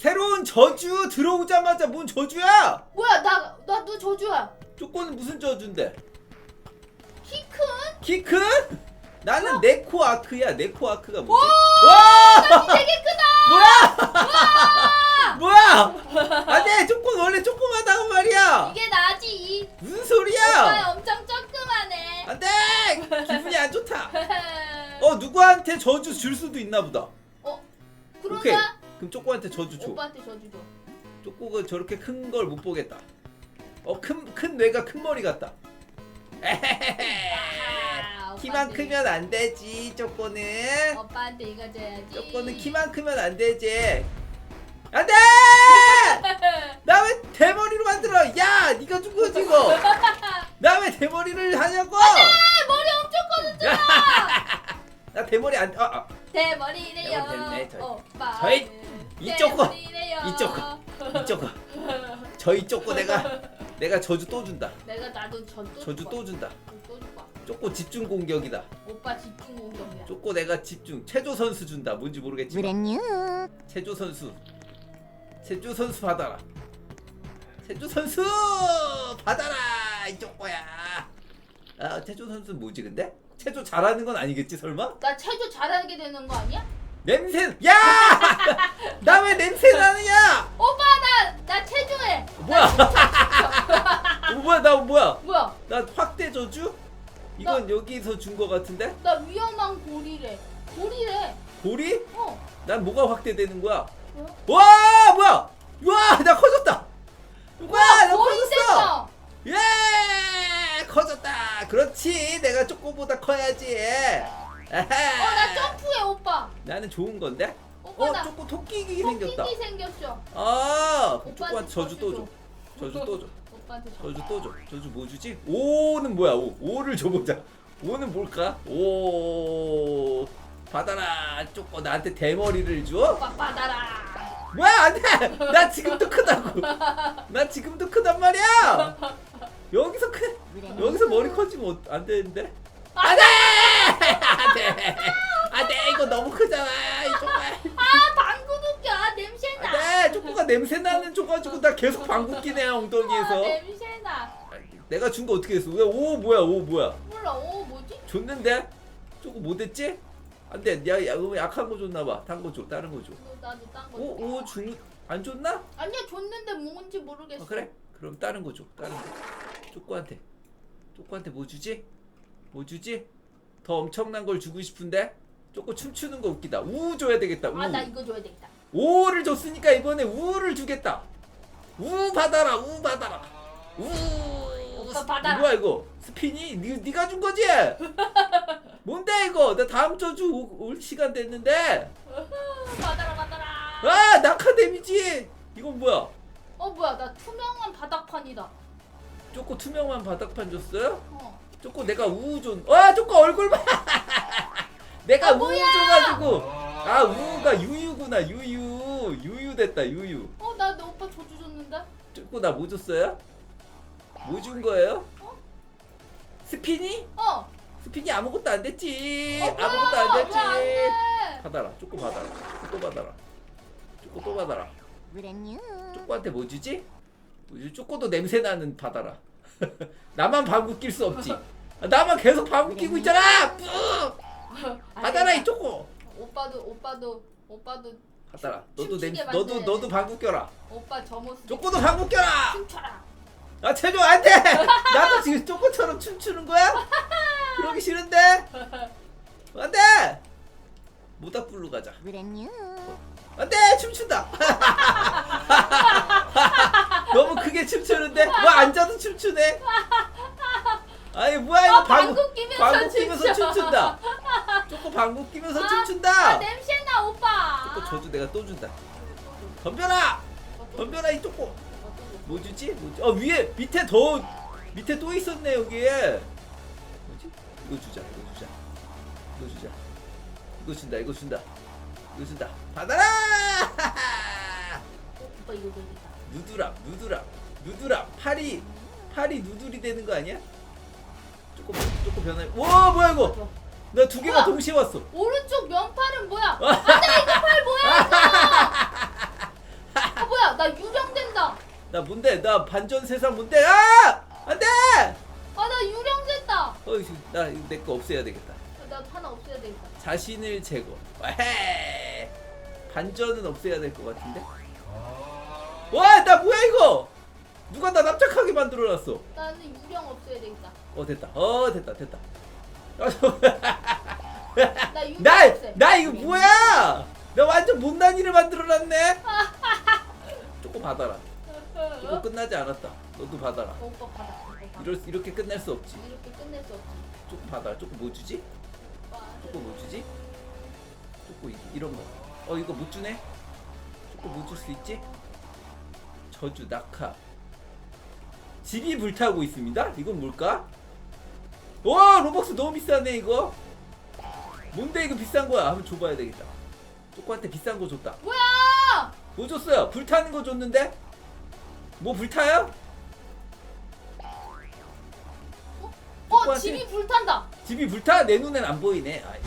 새로운 저주 들어오자마자 뭔 저주야? 뭐야 나 나도 저주야. 쪼꼬는 무슨 저주인데? 키 큰? 키 큰? 나는 네코 아크야. 네코 아크가 뭐지? 오! 와! 되게 크다. 뭐야? 뭐야? 안돼. 쪼꼬는 원래 조그마다고 말이야. 이게 나지. 무슨 오빠 소리야? 엄청 조그마네. 안돼. 기분이 안 좋다. 어 누구한테 저주 줄 수도 있나 보다. 어? 오케이. 그러자 그럼 쪼꼬한테 저주 줘. 오빠한테 저주 줘. 쪼꼬가 저렇게 큰 걸 못 보겠다. 어 큰 큰 뇌가 큰 머리 같다. 에헤헤헤. 아하, 키만 오빠한테- 크면 안 되지 쪼꼬는. 오빠한테 이거 줘야지. 쪼꼬는 키만 크면 안 되지. 안 돼! 나 왜 대머리로 만들어? 야, 네가 준 거지 이거. 나 왜 대머리를 하냐고? 머리 엄청 커졌잖아. 나 대머리 안. 아, 아. 대머리래요. 대머리 됐네. 오빠. 저희 이쪽 거. 이쪽 거. 이쪽 거. 저희 쪼꼬 내가 내가 저주 또 준다. 내가 나도 전또 저주 또 준다. 또 줄까? 쪼꼬 집중 공격이다. 오빠 집중 공격이야. 쪼꼬 내가 집중. 체조 선수 준다. 뭔지 모르겠지만. 브랜뉴 체조 선수. 체조 선수 받아라. 체조 선수 받아라. 이쪽 거야. 아, 체조 선수 는 뭐지 근데? 체조 잘하는 건 아니겠지 설마? 나 체조 잘하게 되는 거 아니야? 냄새. 야! 나 왜 냄새 나느냐? 오빠 나나 체조해. 뭐야? 어, 뭐야 나 뭐야? 뭐야? 나 확대 저주? 이건 여기서 준 거 같은데? 나 위험한 고리래. 고리래. 고리? 어. 난 뭐가 확대되는 거야? 뭐야? 와 뭐야? 와나 커졌다. 와나 머리 커졌어. 셌어. 예 커졌다. 그렇지 내가 쪼꼬보다 커야지. 아하. 어나 점프해 오빠. 나는 좋은 건데? 오빠 어나 쪼꼬 토끼기 생겼다. 토끼기 생겼어. 아 쪼꼬한테 저주 또 줘. 줘. 저주 또 줘. 오빠한테 저. 저주 또 줘. 저주 뭐 주지? 오는 뭐야? 오. 오를 줘보자. 오는 뭘까? 오. 받아라. 쪼꼬 나한테 대머리를 줘? 오빠 받아라. 뭐야 안돼. 나 지금도 크다고. 나 지금도 크단 말이야. 여기서 크. 여기서 머리 커지면 어- 안 되는데? 안돼. 안돼. 안돼. 이거 너무 크잖아. 이거. 아 방구 웃겨. 아 냄새나. 안돼. 쪼꼬가 냄새 나는 줘가지고 나 계속 방구 끼네 아 엉덩이에서. 냄새나. 내가 준 거 어떻게 했어? 왜 오 뭐야 오 뭐야? 몰라. 오 뭐지? 줬는데 조금 못했지? 안돼 야, 야 그거 약한 거 줬나 봐. 단거 줘. 다른 거 줘. 이거 나도 딴 거. 오오 주. 안 줬나? 아니야 줬는데 뭔지 모르겠어. 아, 그래? 그럼 다른 거 줘. 다른 거. 쪼꼬한테. 쪼꼬한테 뭐 주지? 뭐 주지? 더 엄청난 걸 주고 싶은데? 쪼꼬 춤추는 거 웃기다. 우 줘야 되겠다. 우. 아 나 이거 줘야 되겠다. 오를 줬으니까 이번에 우를 주겠다. 우 받아라. 우 받아라. 우. 오빠 받아라. 뭐야 이거? 스피니? 니, 니가 준 거지? 뭔데 이거? 나 다음 저주 오- 올 시간 됐는데. 받아라 받아라. 아 낙하 데미지. 이건 뭐야? 어 뭐야 나 투명한 바닥판이다. 쪼꼬 투명한 바닥판 줬어요? 어. 쪼꼬 내가 우우 준. 와 쪼꼬 얼굴 봐. 내가 아, 우우 뭐야? 줘가지고. 아 우우가 유유구나 유유. 유유 됐다 유유. 어 나 너 오빠 저주 줬는데? 쪼꼬 나 뭐 줬어요? 뭐 준 거예요? 어? 스피니? 어. 스피니 아무것도 안 됐지. 어, 아무것도 안 됐지. 왜안 돼? 받아라. 쪼꼬 받아라. 또 받아라. 쪼꼬 또 받아라. 브랜뉴 쪼꼬한테 뭐 주지? 뭐 주지? 쪼꼬도 냄새 나는 받아라. 나만 방구 낄 수 없지. 아, 나만 계속 방구 끼고 있잖아. 뿌! 받아라 이 쪼꼬. 오빠도 오빠도 오빠도 받아라. 너도 춤추게 냄새. 너도 너도 돼. 방구 껴라. 오빠 저 모습 쪼꼬도 방구 껴라. 춤춰라. 아 체조 안 돼. 나도 지금 쪼꼬처럼 춤추는 거야? 그러기 싫은데. 안 돼. 모닥불로 가자. 브랜뉴 안 돼 춤춘다. 크게 춤추는데 뭐 앉아도 춤추네. 아니 뭐야 이거 아, 방구 끼면서 방구 끼면서 춤춰. 춤춘다. 조금 방구 끼면서 아, 아 춤춘다. 냄새나 오빠. 조금 저주 내가 또 준다. 덤벼라. 덤벼라 이 쪼꼬. 뭐 주지? 뭐지? 어 위에 밑에 더 밑에 또 있었네 여기에. 뭐지? 이거 주자. 이거 주자. 이거 주자. 이거 준다. 이거 준다. 이거 준다. 받아라. 오빠 이거 되겠다. 누드랍 누드랍 누드랍 팔이 팔이 누들이 되는 거 아니야? 조금 조금 변해. 와 뭐야 이거? 나 두 개가 우와. 동시에 왔어. 오른쪽 면팔은 뭐야? 안돼 이거 팔 뭐야? 나 뭔데? 나 반전 세상 뭔데? 아! 안 돼! 아 나 유령 됐다. 어이, 나내 거 없애야 되겠다. 나 하나 없애야 되겠다. 자신을 제거. 에헤. 반전은 없애야 될 것 같은데? 와, 나 뭐야 이거? 누가 나 납작하게 만들어놨어? 나는 유령 없애야 되겠다. 어 됐다. 어 됐다 됐다. 아, 저- 나 유령 나, 없애. 나 이거 뭐야? 나 완전 못난 일을 만들어놨네. 조금 받아라. 이거 어? 끝나지 않았다. 너도 받아라. 어, 오빠 받아. 오빠 받아. 이럴 수- 이렇게 끝날 수 없지. 이렇게 끝낼 수 없지. 조금 받아라. 조금 뭐 주지? 오빠. 조금 뭐 주지? 조금 이- 이런 거. 어 이거 못 주네? 조금 뭐줄수 있지? 저주 낙하. 집이 불타고 있습니다. 이건 뭘까? 와 로벅스 너무 비싸네 이거. 뭔데 이거 비싼 거야? 한번 줘봐야 되겠다. 쪼꼬한테 비싼 거 줬다. 뭐야? 뭐 줬어요? 불타는 거 줬는데? 뭐 불타요? 어 오빠한테- 집이 불탄다. 집이 불타? 내 눈엔 안 보이네. 아이,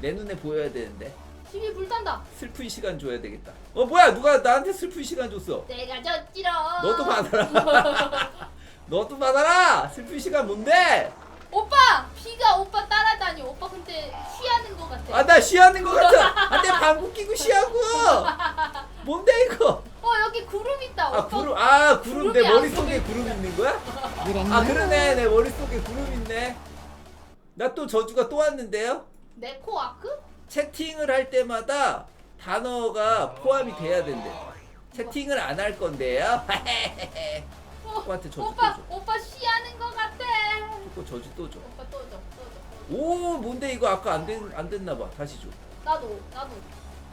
내 눈에 보여야 되는데. 집이 불탄다. 슬픈 시간 줘야 되겠다. 어 뭐야? 누가 나한테 슬픈 시간 줬어? 내가 졌지롱. 너도 받아라. 너도 받아라. 슬픈 시간 뭔데? 오빠 비가 오빠 따라다녀. 오빠 근데 쉬하는 것 같아. 아 나 쉬하는 거 같아. 안돼 방구 끼고 쉬하고. 뭔데 이거? 어 여기 구름 있다. 아 오빠. 구름 아 구름 내 구름이 안 머릿속에 구름 있는 거야? 아 그러네 내 머릿속에 구름 있네. 나 또 저주가 또 왔는데요. 네코 아크? 채팅을 할 때마다 단어가 포함이 돼야 된대. 채팅을 안 할 건데요. 어, 오빠한테 저주 오빠 또 줘. 오빠 쉬하는 것 같아. 또 저주 또 줘. 오빠 또 줘. 또 줘. 또 줘. 오 뭔데 이거 아까 안, 된, 안 됐나 봐. 다시 줘. 나도 나도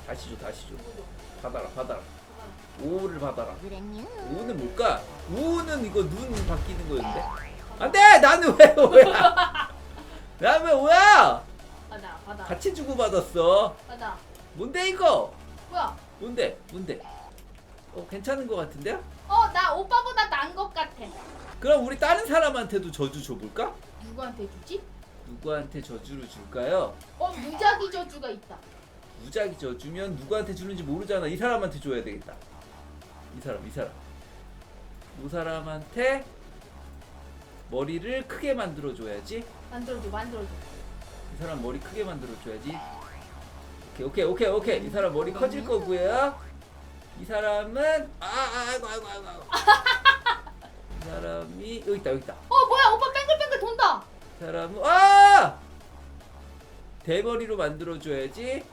다시 줘. 다시 줘. 누구 줘. 받아라 받아라. 잠깐만. 오를 받아라. 그랬냐? 우는 뭘까? 우는 이거 눈 바뀌는 거였는데. 안돼 나는 왜 오야? 나는 왜 오야? 받아 같이 주고 받았어. 받아. 뭔데 이거? 뭐야? 뭔데? 뭔데? 어 괜찮은 거 같은데요? 어 나 오빠보다 나은 것 같아. 그럼 우리 다른 사람한테도 저주 줘볼까? 누구한테 주지? 누구한테 저주를 줄까요? 어 무작위 저주가 있다. 무작위 저주면 누구한테 주는지 모르잖아. 이 사람한테 줘야 되겠다. 이 사람, 이 사람. 이 사람한테 머리를 크게 만들어 줘야지. 만들어줘 만들어줘. 이 사람 머리 크게 만들어 줘야지. 오케이, 오케이, 오케이, 오케이. 이 사람 머리 커질 거고요. 이 사람은 아, 아, 아이고, 아이고, 아이고. 아이고. 이 사람이 여기 있다, 여기 있다. 어 뭐야 오빠 뱅글뱅글 돈다. 이 사람은 아! 대머리로 만들어 줘야지.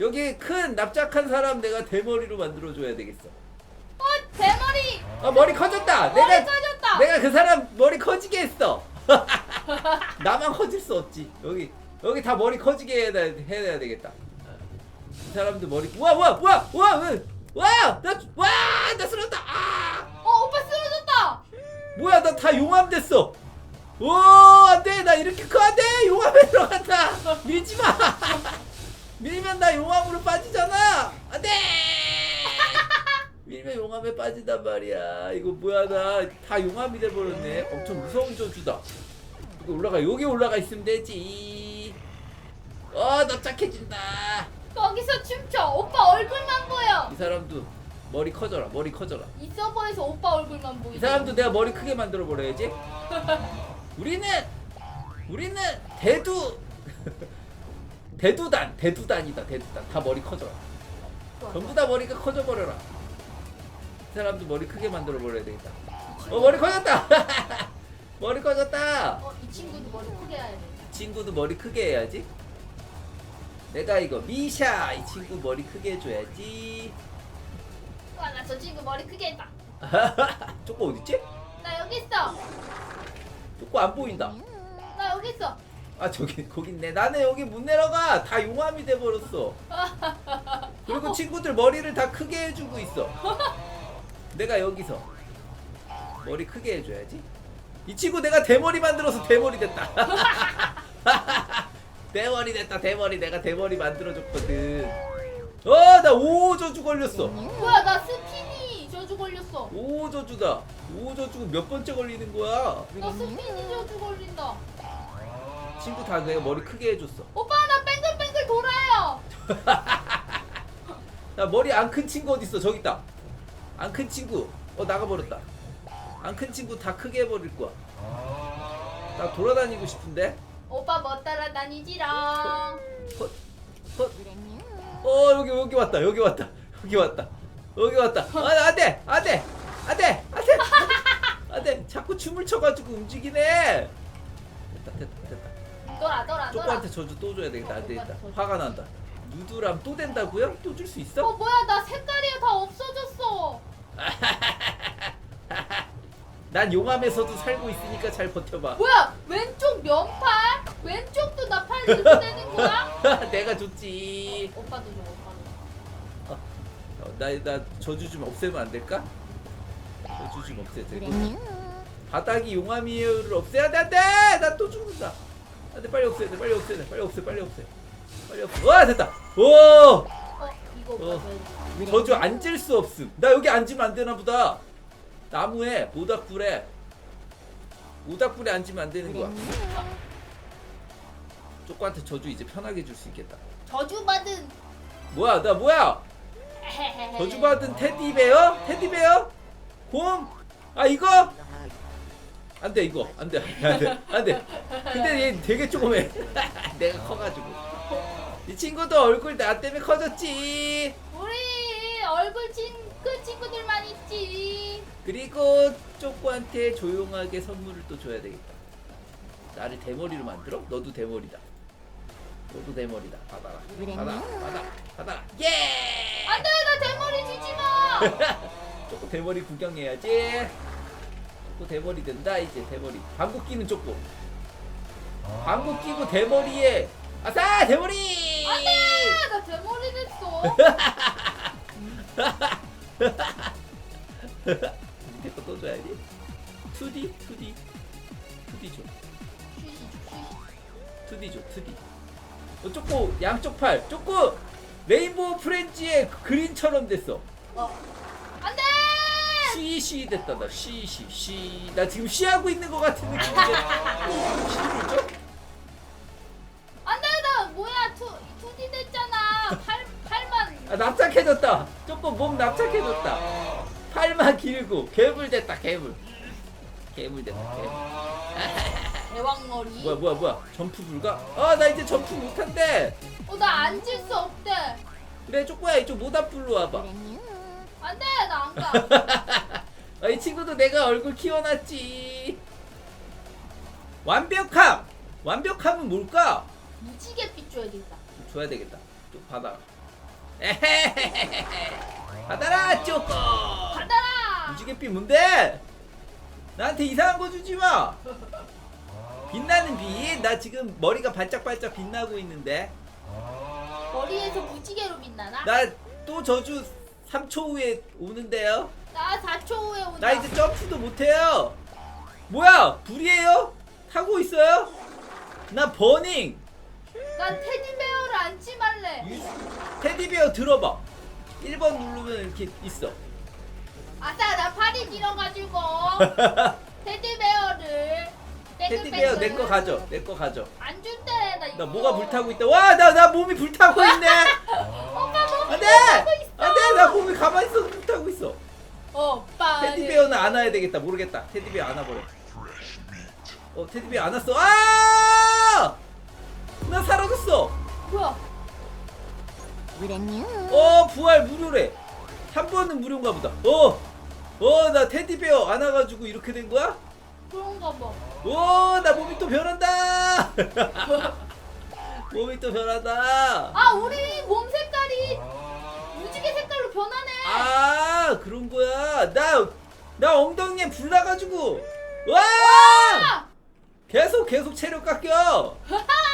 여기 큰 납작한 사람 내가 대머리로 만들어 줘야 되겠어. 어 대머리. 아 머리 커졌다. 머리 내가 꺼졌다. 내가 그 사람 머리 커지게 했어. 나만 커질 수 없지. 여기 여기 다 머리 커지게 해야, 돼- 해야 되겠다. 이 사람도 머리 우와 우와 우와 우와 왜- 와! 나, 와! 나 쓰러졌다! 아! 어 오빠 쓰러졌다. 뭐야, 나 다 용암 됐어! 오, 안 돼! 나 이렇게 커, 안 돼! 용암에 들어간다! 밀지 마! 밀면 나 용암으로 빠지잖아! 안 돼! 밀면 용암에 빠진단 말이야. 이거 뭐야, 나 다 용암이 돼버렸네. 엄청 무서운 저주다. 이거 올라가, 여기 올라가 있으면 되지. 어, 납작해진다. 거기서 춤춰. 오빠 얼굴만 보여. 이 사람도 머리 커져라, 머리 커져라. 이 서버에서 오빠 얼굴만 보이지. 이 사람도 내가 머리 크게 만들어 버려야지. 우리는 우리는 대두 대두단 대두단이다 대두단 다 머리 커져라. 전부 다 머리가 커져 버려라. 이 사람도 머리 크게 만들어 버려야 되겠다. 어 머리 커졌다. 머리 커졌다. 어, 이 친구도 머리 크게 해야 돼. 친구도 머리 크게 해야지. 내가 이거 미샤 이 친구 머리 크게 해줘야지. 와, 나 저 친구 머리 크게 했다. 쪼꼬 어딨지? 나 여기 있어. 쪼꼬 안 보인다. 나 여기 있어. 아 저기 거기 있네 나는 여기 못 내려가 다 용암이 돼 버렸어 그리고 친구들 머리를 다 크게 해주고 있어 내가 여기서 머리 크게 해줘야지 이 친구 내가 대머리 만들어서 대머리 됐다 대머리 됐다 대머리 내가 대머리 만들어줬거든 어나 오저주 걸렸어 뭐야, 나 스피니 저주 걸렸어. 오저주다 오저주 몇 번째 걸리는 거야 나 스피니 저주 걸린다. 친구 다 내가 머리 크게 해줬어 오빠, 나 뱅글뱅글 돌아요. 야 머리 안 큰 친구 어디 있어? 저기 있다. 안 큰 친구 어 나가버렸다 안 큰 친구 다 크게 해버릴 거야. 나 돌아다니고 싶은데? 오빠 뭐 따라다니지롱. 헛, 헛. 어 여기 여기 왔다 여기 왔다 여기 왔다 여기 왔다. 아 안돼 안돼 안돼 안돼. 안돼. 자꾸 춤을 춰가지고 움직이네. 됐다 됐다 됐다. 돌아 돌아 돌아. 쪼꼬한테 저주 또 줘야 되겠다. 안 되겠다. 화가 난다. 누드람 또 된다고요? 또 줄 수 어? 있어? 뭐야 나 색깔이 다 없어졌어. 난 용암에서도 살고 있으니까 잘 버텨봐. 뭐야? 왼쪽 면팔? 왼쪽도 나팔 되는 거야? 내가 줬지. 오빠도 줘 오빠도. 어, 나, 나 저주 좀 없애면 안 될까? 저주 좀 없애야 돼. 바닥이 용암이에요를 없애야 돼 안 돼! 나 또 죽는다. 안 돼 빨리 없애야 돼 빨리 없애야 돼 빨리 없애 빨리 없애. 빨리 없애. 와 됐다. 오! 어 이거 오빠 어. 저주 앉을 수 없음. 나 여기 앉으면 안 되나 보다 나무에 모닥불에 모닥불에 앉으면 안 되는 거야. 쪼꼬한테 저주 이제 편하게 줄 수 있겠다. 저주 받은. 뭐야 나 뭐야? 저주 받은 테디베어? 테디베어? 곰? 아 이거? 안 돼 이거. 안 돼 안돼 안돼 근데 얘 되게 조그매. 내가 커가지고. 이 친구도 얼굴 나 때문에 커졌지. 우리 얼굴 친 그 친구들만 있지. 그리고 쪼꼬한테 조용하게 선물을 또 줘야 되겠다. 나를 대머리로 만들어? 너도 대머리다. 너도 대머리다. 받아라. 받아 받아 받아 예! 안돼 나 대머리 주지 마. 쪼꼬 대머리 구경해야지. 쪼꼬 대머리 된다 이제 대머리. 방구 끼는 쪼꼬 방구 끼고 대머리에. 아싸 대머리! 안돼 나 대머리 됐어. 내거 또 줘야지 2D 2D 2D 줘 쉬시 쉬시. 2D 줘 2D 어, 쪼꼬 양쪽 팔 쪼꼬 레인보우 프렌즈의 그린처럼 됐어 어. 안돼. 쉬쉬 됐다 나 쉬쉬 쉬나 지금 쉬하고 있는 것 같은 느낌인데 쉬를 줘? 안돼 나 뭐야 투 투디 됐잖아. 팔 팔만. 아 납작해졌다 조금 몸 납작해졌다 팔만 길고 괴물 됐다 괴물 괴물 됐다 괴물 대왕머리. 뭐야 뭐야 뭐야 점프 불가? 아 나 이제 점프 못한대 어 나 앉을 수 없대. 그래 쪼꼬야 이쪽 모닥불로 와봐 안 돼 나 안 가. 아, 이 친구도 내가 얼굴 키워놨지 완벽함 완벽함은 뭘까? 무지개빛 줘야겠다. 줘야 되겠다 좀 받아 에헤헤헤헤 받아라 쪼꼬 받아라. 무지갯빛 뭔데? 나한테 이상한 거 주지 마. 빛나는 빛. 나 지금 머리가 반짝반짝 빛나고 있는데. 머리에서 무지개로 빛나나? 나 또 저주 3초 후에 오는데요. 나 4초 후에 온다. 나 이제 점프도 못해요. 뭐야? 불이에요? 타고 있어요? 나 버닝. 난 테디베어를 안지 말래. 유- 테디베어 들어봐. 1번 누르면 이렇게 있어. 아싸 나 팔이 길어가지고 테디베어를 테디베어 내 거 가져. 내 거 가져. 안 준대 나 이거. 나 뭐가 불타고 있다. 와, 나 나 몸이 불타고 있네. 오빠 몸이 안돼! 불타고 있어. 안돼! 나 몸이 가만히 있어도 불타고 있어. 오빠. 테디베어는 안아야 되겠다. 모르겠다. 테디베어 안아버려. 어, 테디베어 안았어. 아! 나 사라졌어. 뭐야? 어, 부활 무료래. 한 번은 무료인가 보다. 어, 어, 나 테디베어 안아가지고 이렇게 된 거야? 그런가 봐. 오, 나 몸이 또 변한다. 몸이 또 변한다. 아 우리 몸 색깔이 무지개 색깔로 변하네. 아, 그런 거야. 나, 나 엉덩이에 불 나가지고. 와! 아! 계속 계속 체력 깎여.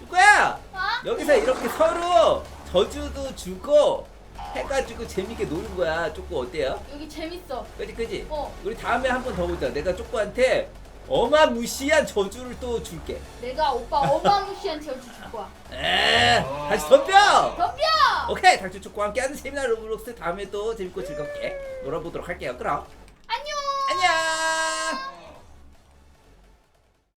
누구야? 아? 여기서 이렇게 서로 저주도 주고 해가지고 재밌게 노는 거야. 쪼꼬 어때요? 여기 재밌어. 그지 그지? 어. 우리 다음에 한 번 더 보자. 내가 쪼꼬한테 어마무시한 저주를 또 줄게. 내가 오빠 어마무시한 저주 줄 거야. 에, 다시 덤벼. 덤벼! 오케이, 닥쳐 쪼꼬와 함께하는 세미나 로블록스 다음에 또 재밌고 즐겁게 놀아보도록 할게요. 그럼